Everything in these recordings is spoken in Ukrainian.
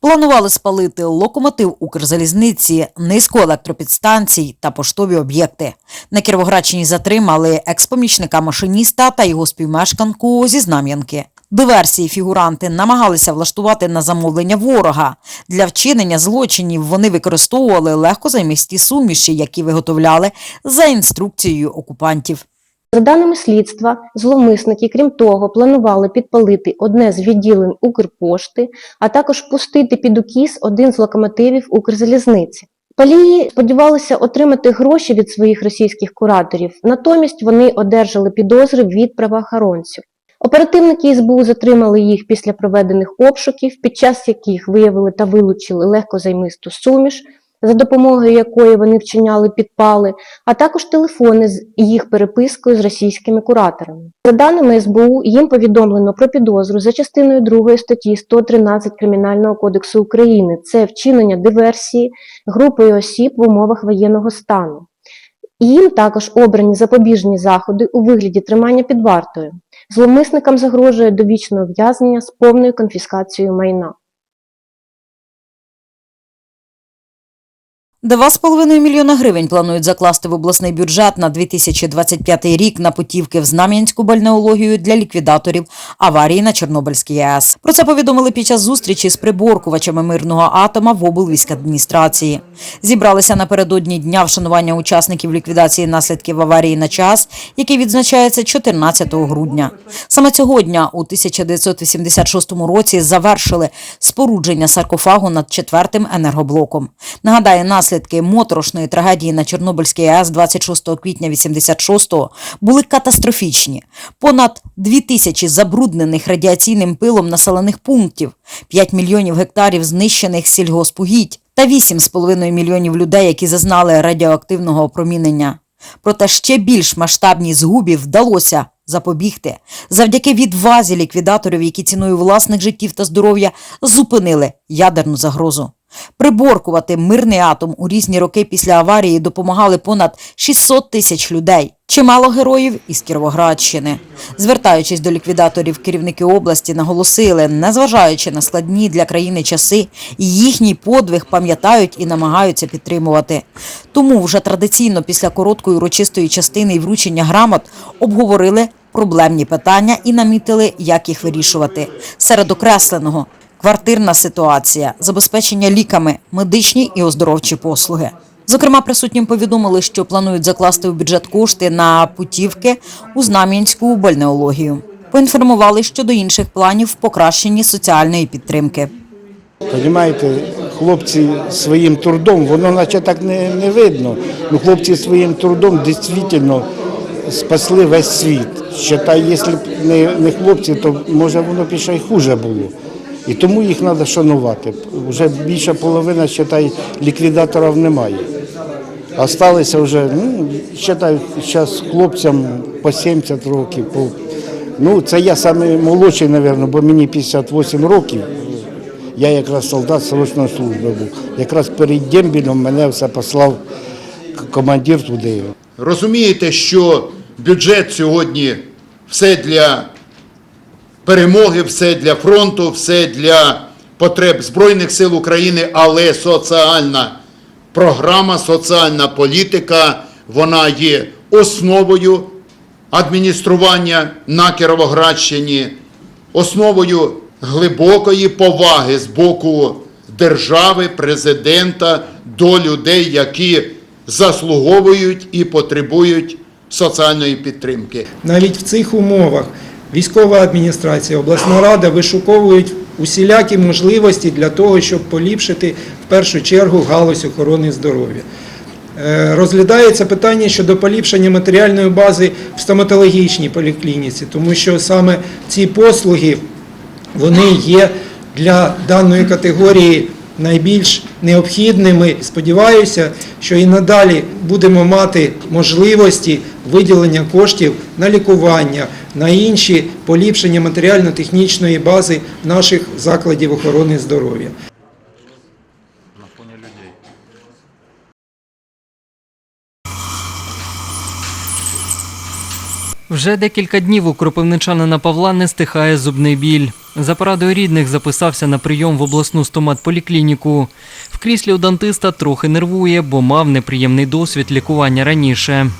Планували спалити локомотив Укрзалізниці, низку електропідстанцій та поштові об'єкти. На Кіровоградщині затримали експомічника машиніста та його співмешканку зі Знам'янки. Диверсії фігуранти намагалися влаштувати на замовлення ворога. Для вчинення злочинів вони використовували легкозаймисті суміші, які виготовляли за інструкцією окупантів. За даними слідства, зловмисники, крім того, планували підпалити одне з відділень Укрпошти, а також пустити під укіс один з локомотивів Укрзалізниці. Палії сподівалися отримати гроші від своїх російських кураторів, натомість вони одержали підозри від правоохоронців. Оперативники СБУ затримали їх після проведених обшуків, під час яких виявили та вилучили легкозаймисту суміш, за допомогою якої вони вчиняли підпали, а також телефони з їх перепискою з російськими кураторами. За даними СБУ, їм повідомлено про підозру за частиною 2 статті 113 Кримінального кодексу України. Це вчинення диверсії групою осіб в умовах воєнного стану. Їм також обрані запобіжні заходи у вигляді тримання під вартою. Зловмисникам загрожує довічне ув'язнення з повною конфіскацією майна. 2,5 мільйона гривень планують закласти в обласний бюджет на 2025 рік на путівки в Знам'янську бальнеологію для ліквідаторів аварії на Чорнобильській АЕС. Про це повідомили під час зустрічі з приборкувачами мирного атома в облвійськадміністрації. Зібралися напередодні дня вшанування учасників ліквідації наслідків аварії на час, який відзначається 14 грудня. Саме цього дня у 1986 році завершили спорудження саркофагу над четвертим енергоблоком. Нагадаю, наслідки моторошної трагедії на Чорнобильській АЕС 26 квітня 86-го були катастрофічні. Понад дві тисячі забруднених радіаційним пилом населених пунктів, 5 мільйонів гектарів знищених сільгоспугідь та 8,5 мільйонів людей, які зазнали радіоактивного опромінення. Проте ще більш масштабній згубі вдалося запобігти завдяки відвазі ліквідаторів, які ціною власних життів та здоров'я зупинили ядерну загрозу. Приборкувати мирний атом у різні роки після аварії допомагали понад 600 тисяч людей. Чимало героїв із Кіровоградщини. Звертаючись до ліквідаторів, керівники області наголосили, незважаючи на складні для країни часи, їхній подвиг пам'ятають і намагаються підтримувати. Тому вже традиційно після короткої урочистої частини і вручення грамот обговорили проблемні питання і намітили, як їх вирішувати. Серед окресленого квартирна ситуація, забезпечення ліками, медичні і оздоровчі послуги. Зокрема, присутнім повідомили, що планують закласти у бюджет кошти на путівки у Знам'янську бальнеологію. Поінформували щодо інших планів в покращенні соціальної підтримки. Понімаєте, хлопці своїм трудом, воно наче так не, не видно. Ну, хлопці своїм трудом дійсно спасли весь світ. Считай, якщо б не, не хлопці, то може воно б й хуже було. І тому їх треба шанувати. Вже більша половина, считай, ліквідаторів немає. Осталися вже, ну, считай, зараз хлопцям по 70 років. По, ну, це я саме молодший, мабуть, бо мені 58 років. Я якраз солдат срочної служби був. Якраз перед дембілем мене все послав командир туди. Розумієте, що бюджет сьогодні все для перемоги, все для фронту, все для потреб Збройних сил України, але соціальна програма, соціальна політика, вона є основою адміністрування на Кіровоградщині, основою глибокої поваги з боку держави, президента до людей, які заслуговують і потребують соціальної підтримки. Навіть в цих умовах військова адміністрація, обласна рада вишуковують усілякі можливості для того, щоб поліпшити в першу чергу галузь охорони здоров'я. Е, Розглядається питання щодо поліпшення матеріальної бази в стоматологічній поліклініці, тому що саме ці послуги вони є для даної категорії найбільш необхідними. Сподіваюся, що і надалі будемо мати можливості виділення коштів на лікування, на інші поліпшення матеріально-технічної бази наших закладів охорони здоров'я. В Вже декілька днів у кропивничанина Павла не стихає зубний біль. За порадою рідних записався на прийом в обласну стоматполіклініку. В кріслі у дантиста трохи нервує, бо мав неприємний досвід лікування раніше.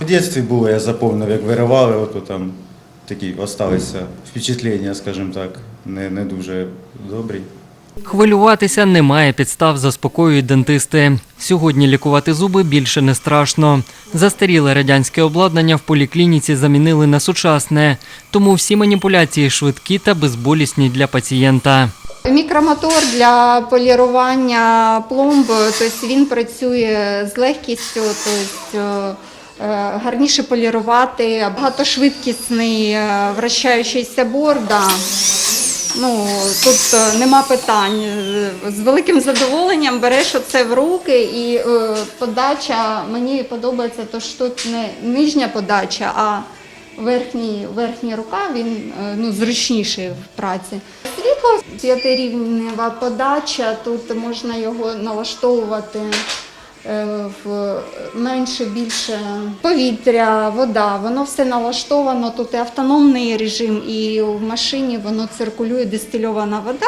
В дитинстві було, я запомнив, як виривали, ото там такі осталися впечатлення, скажімо так, не, не дуже добрі. Хвилюватися немає підстав, заспокоюють дентисти. Сьогодні лікувати зуби більше не страшно. Застаріле радянське обладнання в поліклініці замінили на сучасне, тому всі маніпуляції швидкі та безболісні для пацієнта. Мікромотор для полірування пломб, тобто він працює з легкістю, тобто е, гарніше полірувати, багатошвидкісний е, вращаючийся борда. Ну, тут е, нема питань. З великим задоволенням береш оце в руки і е, подача, мені подобається, то що тут не нижня подача, а верхній, верхня рука, він е, ну, зручніший в праці. Світло, п'ятирівнева подача, тут можна його налаштовувати в менше, більше повітря, вода, воно все налаштовано, тут і автономний режим, і в машині воно циркулює дистильована вода,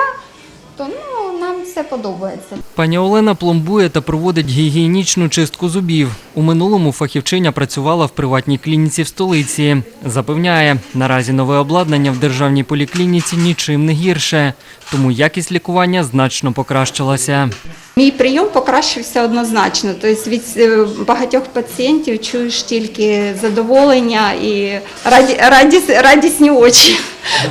то ну, нам все подобається. Пані Олена пломбує та проводить гігієнічну чистку зубів. У минулому фахівчиня працювала в приватній клініці в столиці. Запевняє, наразі нове обладнання в державній поліклініці нічим не гірше, тому якість лікування значно покращилася. Мій прийом покращився однозначно. Тобто від е, багатьох пацієнтів чуєш тільки задоволення і раді, радіс, радісні очі.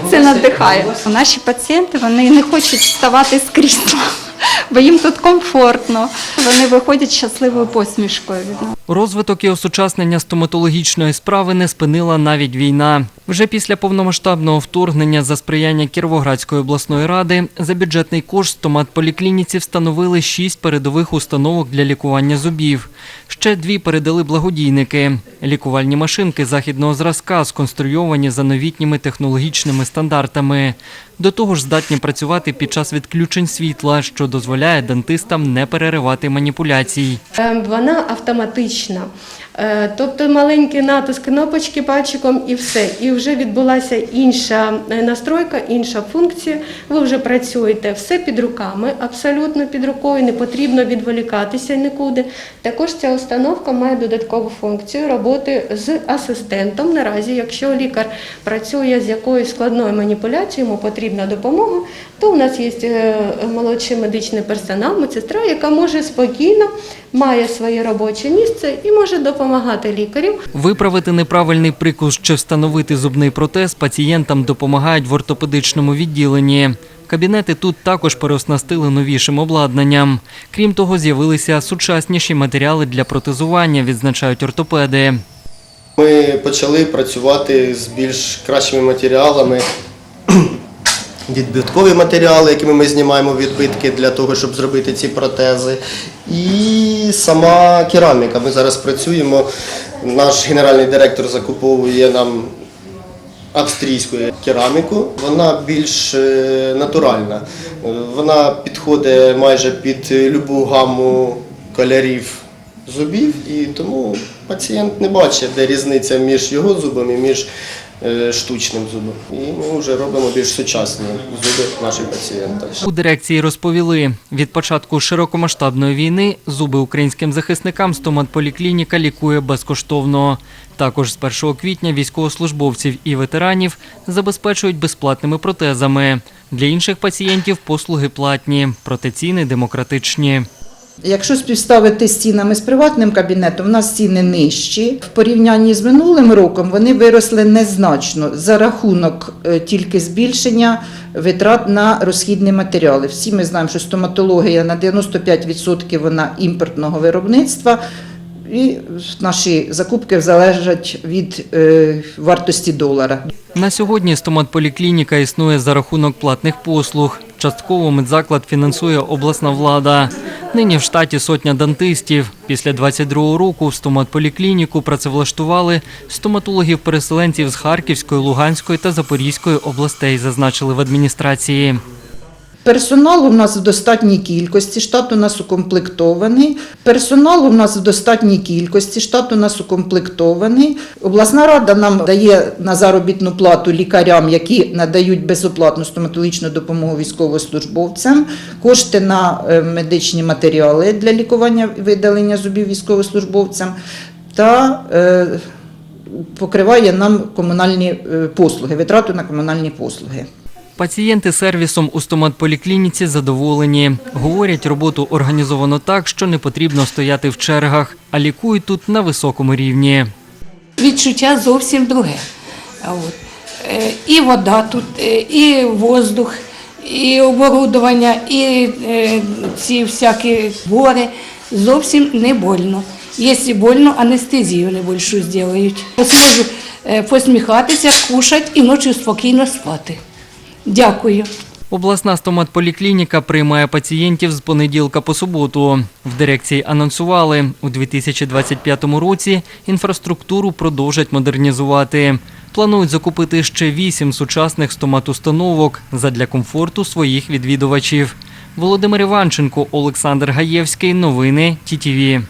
Це надихає. Наші пацієнти вони не хочуть вставати з крісла, бо їм тут комфортно. Вони виходять щасливою посмішкою від нас. Розвиток і осучаснення стоматологічної справи не спинила навіть війна. Вже після повномасштабного вторгнення за сприяння Кіровоградської обласної ради за бюджетний кошт стоматполіклініці встановили шість передових установок для лікування зубів. Ще дві передали благодійники. Лікувальні машинки західного зразка сконструйовані за новітніми технологічними стандартами. До того ж, здатні працювати під час відключень світла, що дозволяє дантистам не переривати маніпуляцій. Е, Вона автоматична. Е, Тобто маленький натиск кнопочки пальчиком і все. І вже відбулася інша е, настройка, інша функція. Ви вже працюєте все під руками, абсолютно під рукою, не потрібно відволікатися нікуди. Також ця установка має додаткову функцію роботи з асистентом. Наразі, якщо лікар працює з якоюсь складною маніпуляцією, йому потрібна допомога, то у нас є е, молодший медичний персонал, медсестра, яка може спокійно має своє робоче місце і може допомагати лікарю. Виправити неправильний прикус чи встановити зубний протез пацієнтам допомагають в ортопедичному відділенні. Кабінети тут також переоснастили новішим обладнанням. Крім того, з'явилися сучасніші матеріали для протезування, відзначають ортопеди. Ми почали працювати з більш кращими матеріалами. Відбиткові матеріали, якими ми знімаємо відбитки для того, щоб зробити ці протези. І сама кераміка. Ми зараз працюємо. Наш генеральний директор закуповує нам австрійську кераміку. Вона більш е, натуральна. Вона підходить майже під любу гаму кольорів зубів, і тому пацієнт не бачить, де різниця між його зубом і між штучним зубом. І ми вже робимо більш сучасні зуби наших пацієнтів. У дирекції розповіли, від початку широкомасштабної війни зуби українським захисникам стоматполіклініка лікує безкоштовно. Також з 1 квітня військовослужбовців і ветеранів забезпечують безплатними протезами. Для інших пацієнтів послуги платні, проте ціни демократичні. Якщо співставити з цінами з приватним кабінетом, у нас ціни нижчі. В порівнянні з минулим роком вони виросли незначно за рахунок е, тільки збільшення витрат на розхідні матеріали. Всі ми знаємо, що стоматологія на 95% вона імпортного виробництва. І наші закупки залежать від е, вартості долара. На сьогодні стоматполіклініка існує за рахунок платних послуг. Частково медзаклад фінансує обласна влада. Нині в штаті сотня дантистів. Після 22-го року в стоматполіклініку працевлаштували стоматологів-переселенців з Харківської, Луганської та Запорізької областей, зазначили в адміністрації. Персонал у нас в достатній кількості, штат у нас укомплектований. Персонал у нас в достатній кількості, штат у нас укомплектований. Обласна рада нам дає на заробітну плату лікарям, які надають безоплатну стоматологічну допомогу військовослужбовцям, кошти на е, медичні матеріали для лікування і видалення зубів військовослужбовцям та е, покриває нам комунальні е, послуги, витрату на комунальні послуги. Пацієнти сервісом у стоматполіклініці задоволені. Говорять, роботу організовано так, що не потрібно стояти в чергах, а лікують тут на високому рівні. відчуття зовсім друге. От. Е, І вода тут, е, і воздух, і оборудовання, і е, ці всякі бори. Зовсім не больно. Якщо больно, анестезію небольшу зроблять. Е, посміхатися, кушати і ночі спокійно спати. Дякую. Обласна стоматполіклініка приймає пацієнтів з понеділка по суботу. В дирекції анонсували, у 2025 році інфраструктуру продовжать модернізувати. Планують закупити ще вісім сучасних стоматустановок задля комфорту своїх відвідувачів. Володимир Іванченко, Олександр Гаєвський. Новини ТІТІВІ.